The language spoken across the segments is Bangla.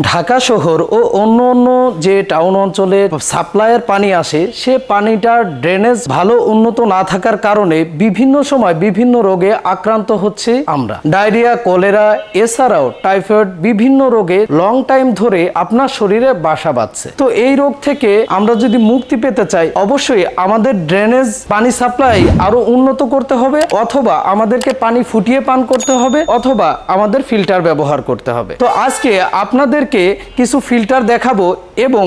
ঢাকা শহর ও অন্য অন্য যে টাউন অঞ্চলে সাপ্লাইয়ের পানি আসে, সে পানিটার ড্রেনেজ ভালো উন্নত না থাকার কারণে বিভিন্ন সময় বিভিন্ন রোগে আক্রান্ত হচ্ছে আমরা। ডায়রিয়া, কলেরা, এছাড়াও টাইফয়েড বিভিন্ন রোগে লং টাইম ধরে আপনার শরীরে বাসা বাঁধছে। তো এই রোগ থেকে আমরা যদি মুক্তি পেতে চাই, অবশ্যই আমাদের ড্রেনেজ পানি সাপ্লাই আরও উন্নত করতে হবে, অথবা আমাদেরকে পানি ফুটিয়ে পান করতে হবে, অথবা আমাদের ফিল্টার ব্যবহার করতে হবে। তো আজকে আপনাদেরকে কিছু ফিল্টার দেখাবো এবং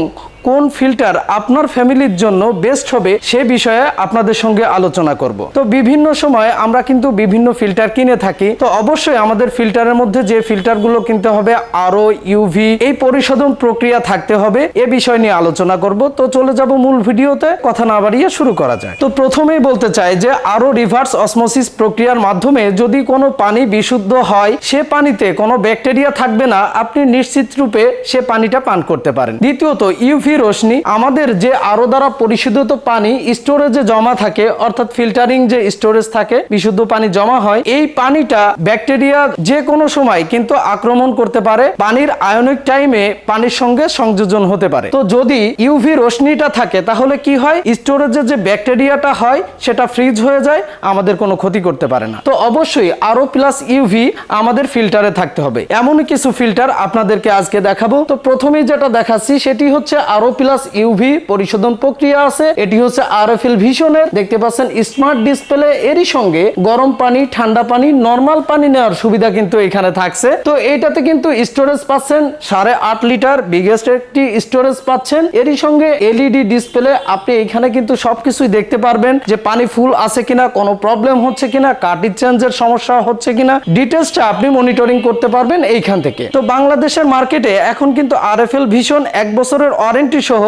কোন ফিল্টার আপনার ফ্যামিলির জন্য বেস্ট হবে সে বিষয়ে আপনাদের সঙ্গে আলোচনা করব। তো বিভিন্ন সময় আমরা কিন্তু বিভিন্ন ফিল্টার কিনে থাকি। তো অবশ্যই আমাদের ফিল্টারের মধ্যে যে ফিল্টারগুলো কিনতে হবে, আরও ইউভি এই পরিশোধন প্রক্রিয়া থাকতে হবে, এ বিষয় নিয়ে আলোচনা করব। তো চলে যাব মূল ভিডিওতে, কথা না বাড়িয়ে শুরু করা যায় তো প্রথমেই বলতে চাই যে আরও রিভার্স অসমোসিস প্রক্রিয়ার মাধ্যমে যদি কোনো পানি বিশুদ্ধ হয়, সে পানিতে কোনো ব্যাকটেরিয়া থাকবে না, আপনি নিশ্চিত রূপে সে পানিটা পান করতে পারেন। দ্বিতীয়ত ইউভি রশ্মি, আমাদের যে আরও দ্বারা পরিশোধিত পানি স্টোরেজে জমা থাকে, অর্থাৎ ফিল্টারিং যে স্টোরেজ থাকে, বিশুদ্ধ পানি জমা হয়, এই পানিটা ব্যাকটেরিয়া যে কোনো সময় কিন্তু আক্রমণ করতে পারে, পানির আয়নিক টাইমে পানির সঙ্গে সংযোজন হতে পারে। তো যদি ইউভি রশ্মিটা থাকে, তাহলে কি হয়? স্টোরেজে যে ব্যাকটেরিয়াটা হয়, সেটা ফ্রিজ হয়ে যায়, আমাদের কোনো ক্ষতি করতে পারে না। তো অবশ্যই আরও প্লাস ইউভি আমাদের ফিল্টারে থাকতে হবে। এমন কিছু ফিল্টার আপনাদেরকে আজকে দেখাবো। তো প্রথমেই যেটা দেখাচ্ছি, সেটি হচ্ছে আরও প্লাস ইউভি পরিশোধন প্রক্রিয়া আছে। এটি হচ্ছে আর এফ এল ভিশনের দেখতে পাচ্ছেন স্মার্ট ডিসপ্লে এরই সঙ্গে গরম পানি, ঠান্ডা পানি নর্মাল পানি নেওয়ার সুবিধা কিন্তু এখানে থাকছে। তো এইটাতে কিন্তু স্টোরেজ পাচ্ছেন সাড়ে আট লিটার বিগেস্ট একটি স্টোরেজ পাচ্ছেন। এরই সঙ্গে এলইডি ডিসপ্লে আপনি এখানে কিন্তু সবকিছুই দেখতে পারবেন যে পানি ফুল আছে কিনা, কোনো প্রবলেম হচ্ছে কিনা কার্টিজ চেঞ্জের সমস্যা হচ্ছে কিনা। ডিটেলসটা আপনি মনিটরিং করতে পারবেন এইখান থেকে। তো বাংলাদেশের মার্কেটে এখন কিন্তু আর এফ এল ভিশন এক বছরের ওয়ারেন্টি সহ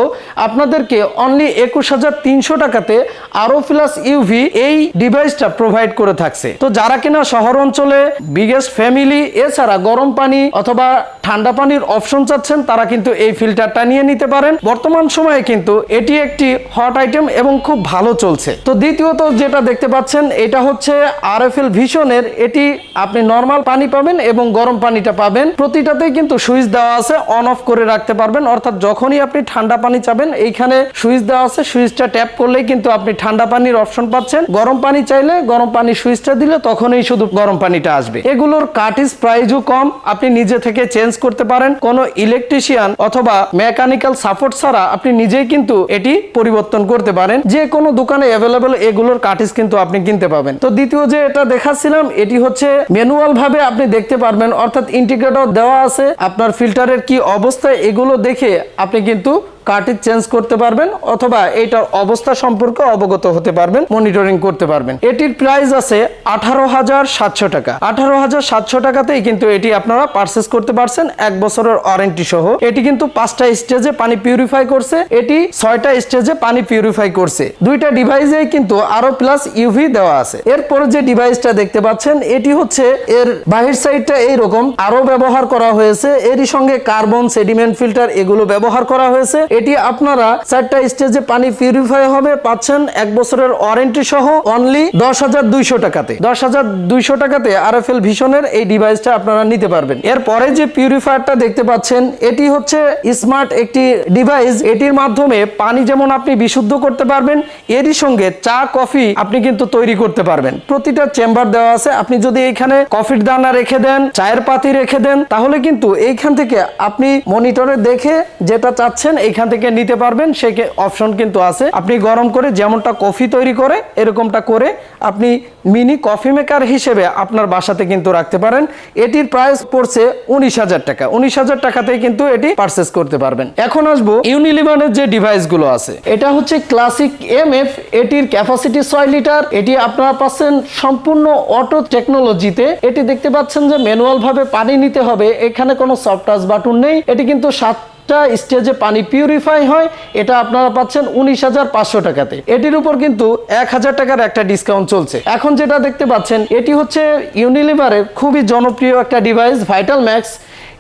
আপনাদেরকে অনলি একুশ হাজার তিনশো টাকাতে আরও প্লাস ইউভি এই ডিভাইসটা প্রোভাইড করে থাকছে। তো যারা কিনা শহর অঞ্চলে বিগেস্ট ফ্যামিলি এছাড়া গরম পানি অথবা ঠান্ডা পানির অপশন চাচ্ছেন, তারা কিন্তু এই ফিল্টারটা নিয়ে নিতে পারেন। বর্তমান সময়ে কিন্তু এটি একটি হট আইটেম এবং খুব ভালো চলছে। তো দ্বিতীয়ত যেটা দেখতে পাচ্ছেন, এটা হচ্ছে আর এফ এল ভিশনের এটি আপনি নর্মাল পানি পাবেন এবং গরম পানিটা পাবেন। প্রতিটাতেই কিন্তু সুইচ দেওয়া আছে অন অফ করে রাখতে পারবেন। অর্থাৎ যখনই আপনি ঠান্ডা পানি চাবেন, এইখানে সুইচ দেওয়া আছে, সুইচটা ট্যাপ করলেই কিন্তু আপনি ঠান্ডা পানির অপশন পাচ্ছেন। গরম পানি চাইলে গরম পানি সুইচটা দিলে তখনই শুধু গরম পানিটা আসবে। এগুলোর কাটিস প্রাইজও কম, আপনি নিজে থেকে চেঞ্জ করতে পারেন কোনো ইলেকট্রিশিয়ান অথবা মেকানিক্যাল সাপোর্ট ছাড়া আপনি নিজেই কিন্তু এটি পরিবর্তন করতে পারেন। যে কোনো দোকানে অ্যাভেলেবেল এগুলোর কাটিস কিন্তু আপনি কিনতে পাবেন। তো দ্বিতীয় যে এটা দেখাচ্ছিলাম, এটি হচ্ছে ম্যানুয়াল ভাবে আপনি দেখতে পারবেন, অর্থাৎ ইন্টিগ্রেটর দেওয়া আছে। আপনার ফিল্টারের কি অবস্থা, এগুলো দেখে আপনি কিন্তু কার্টিজ চেঞ্জ করতে পারবেন অথবা এটার অবস্থা সম্পর্কে অবগত হতে পারবেন, মনিটরিং করতে পারবেন। এটির প্রাইস আছে আঠারো হাজার সাতশো টাকা। আঠারো হাজার সাতশো টাকাতেই কিন্তু এটি আপনারা পারচেস করতে পারছেন, এক বছরের ওয়ারেন্টি সহ। এটি কিন্তু পাঁচটা স্টেজে পানি পিউরিফাই করছে, এটি ছয়টা স্টেজে পানি পিউরিফাই করছে। দুইটা ডিভাইসেই কিন্তু আরও প্লাস ইউভি দেওয়া আছে। এরপরে যে ডিভাইসটা দেখতে পাচ্ছেন, এটি হচ্ছে এর বাহির সাইডটা এইরকম। আরও ব্যবহার করা হয়েছে। এরই সঙ্গে কার্বন সেডিমেন্ট ফিল্টার এগুলো ব্যবহার করা হয়েছে। এটি আপনারা চারটা স্টেজে পানি পিউরিফাই হবে, পাচ্ছেন এক বছরের ওয়ারেন্টি সহ অনলি দশ হাজার দুইশো টাকাতে। দশ হাজার দুইশো টাকাতে আর এফ এল ভিশনের এই ডিভাইসটা আপনারা নিতে পারবেন। এরপরে যে পিউরিফায়ারটা দেখতে পাচ্ছেন, এটি হচ্ছে স্মার্ট একটি ডিভাইস এটির মাধ্যমে পানি যেমন আপনি বিশুদ্ধ করতে পারবেন, এরই সঙ্গে চা, কফি আপনি কিন্তু তৈরি করতে পারবেন। প্রতিটা চেম্বার দেওয়া আছে। আপনি যদি এখানে কফির দানা রেখে দেন, চায়ের পাতি রেখে দেন, তাহলে কিন্তু এইখান থেকে আপনি মনিটরে দেখে যেটা চাচ্ছেন, এইখান থেকে নিতে পারবেন, সে অপশন কিন্তু আছে। আপনি গরম করে যেমনটা কফি তৈরি করে, এরকমটা করে আপনি মিনি কফি মেকার হিসেবে আপনার বাসাতে কিন্তু রাখতে পারেন। এটির প্রাইস পড়ছে উনিশ হাজার টাকা। উনিশ হাজার টাকাতেই কিন্তু এটি পারচেস করতে পারবেন। এখন আসব ইউনিলিভারের যে ডিভাইসগুলো আছে। এটা হচ্ছে ক্লাসিক এম এফ এটির ক্যাপাসিটি ছয় লিটার। এটি আপনারা পাচ্ছেন সম্পূর্ণ অটো টেকনোলজিতে এটি দেখতে পাচ্ছেন যে ম্যানুয়াল ভাবে পানি নিতে হবে। এখানে কোনো সফট টাচ বাটন নেই। এটি কিন্তু সাত একটা স্টেজে পানি পিউরিফাই হয়, এটা আপনারা পাচ্ছেন উনিশ হাজার পাঁচশো টাকাতে। এটির উপর কিন্তু এক হাজার টাকার একটা ডিসকাউন্ট চলছে। এখন যেটা দেখতে পাচ্ছেন, এটি হচ্ছে ইউনিলিভারের খুবই জনপ্রিয় একটা ডিভাইস ভাইটাল ম্যাক্স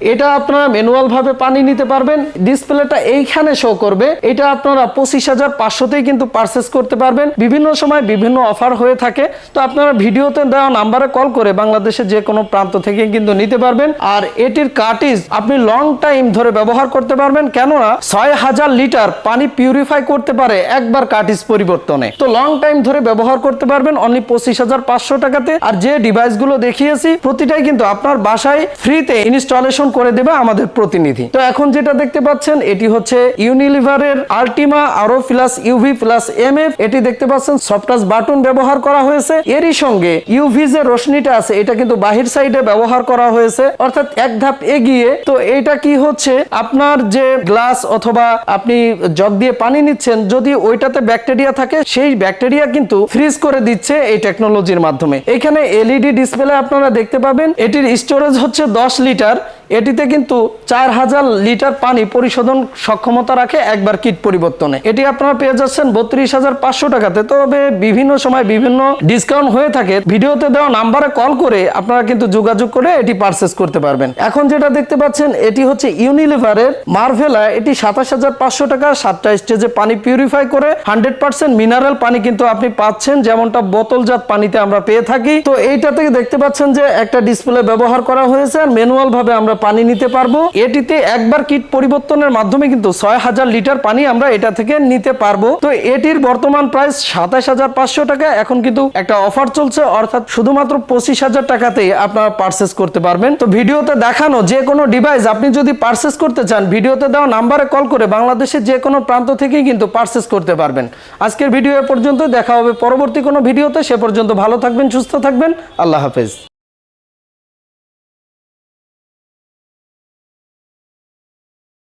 এটা আপনারা ম্যানুয়াল ভাবে পানি নিতে পারবেন, ডিসপ্লেটা এইখানে শো করবে। এটা আপনারা পঁচিশ হাজার পাঁচশোতেই কিন্তু পারচেস করতে পারবেন। বিভিন্ন সময় বিভিন্ন অফার হয়ে থাকে। তো আপনারা ভিডিওতে দেওয়া নাম্বারে কল করে বাংলাদেশের যে কোনো প্রান্ত থেকে কিন্তু নিতে পারবেন। আর এটির কার্টিজ আপনি লং টাইম ধরে ব্যবহার করতে পারবেন। কেননা ছয় হাজার লিটার পানি পিউরিফাই করতে পারে একবার কার্টিজ পরিবর্তনে। তো লং টাইম ধরে ব্যবহার করতে পারবেন অনলি পঁচিশ হাজার পাঁচশো টাকাতে। আর যে ডিভাইসগুলো দেখিয়েছি, প্রতিটাই কিন্তু আপনার বাসায় ফ্রিতে ইনস্টলেশন করে দেবে আমাদের প্রতিনিধি। তো এখন যেটা দেখতে পাচ্ছেন, এটি হচ্ছে ইউনিলিভারের আলটিমা আরও প্লাস ইউভি প্লাস এম এটি দেখতে পাচ্ছেন সফটাস বাটন ব্যবহার করা হয়েছে। এরই সঙ্গে ইউভি যে রশ্মিটা আছে, এটা কিন্তু বাহির সাইডে ব্যবহার করা হয়েছে। অর্থাৎ এক ধাপ এগিয়ে, তো এটা কি হচ্ছে? আপনার যে গ্লাস অথবা আপনি জগ দিয়ে পানি নিচ্ছেন, যদি ওইটাতে ব্যাকটেরিয়া থাকে, সেই ব্যাকটেরিয়া কিন্তু ফ্রিজ করে দিচ্ছে এই টেকনোলজির মাধ্যমে। এখানে এলইডি ডিসপ্লে আপনারা দেখতে পাবেন। এটির স্টোরেজ হচ্ছে দশ লিটার। এটিতে কিন্তু চার হাজার লিটার পানি পরিশোধন সক্ষমতা রাখে একবার কিট পরিবর্তনে। এটি আপনারা পেয়ে যাচ্ছেন বত্রিশ হাজার পাঁচশো টাকাতে। তবে বিভিন্ন সময় বিভিন্ন ডিসকাউন্ট হয়ে থাকে। ভিডিওতে দেওয়া নাম্বারে কল করে আপনারা কিন্তু যোগাযোগ করে এটি পারচেস করতে পারবেন। এখন যেটা দেখতে পাচ্ছেন, এটি হচ্ছে ইউনিলিভারের মার্ভেলা। এটি সাতাশ হাজার পাঁচশো টাকা, সাতটা স্টেজে পানি পিউরিফাই করে হান্ড্রেড পার্সেন্ট মিনারেল পানি কিন্তু আপনি পাচ্ছেন, যেমনটা বোতলজাত পানিতে আমরা পেয়ে থাকি। তো এইটা থেকে দেখতে পাচ্ছেন যে একটা ডিসপ্লে ব্যবহার করা হয়েছে আর ম্যানুয়াল ভাবে আমরা পানি নিতে পারব। এটিতে একবার কিট পরিবর্তনের মাধ্যমে কিন্তু ছয় হাজার লিটার পানি আমরা এটা থেকে নিতে পারব। তো এটির বর্তমান প্রাইস সাতাশ হাজার পাঁচশো টাকা। এখন কিন্তু একটা অফার চলছে, অর্থাৎ শুধুমাত্র পঁচিশ হাজার টাকাতেই আপনারা পারচেস করতে পারবেন। তো ভিডিওতে দেখানো যে কোনো ডিভাইস আপনি যদি পারচেস করতে চান, ভিডিওতে দেওয়া নাম্বারে কল করে বাংলাদেশের যে কোনো প্রান্ত থেকেই কিন্তু পারচেস করতে পারবেন। আজকের ভিডিও পর্যন্ত দেখা হবে পরবর্তী কোনো ভিডিওতে। সে পর্যন্ত ভালো থাকবেন, সুস্থ থাকবেন। আল্লাহ হাফেজ।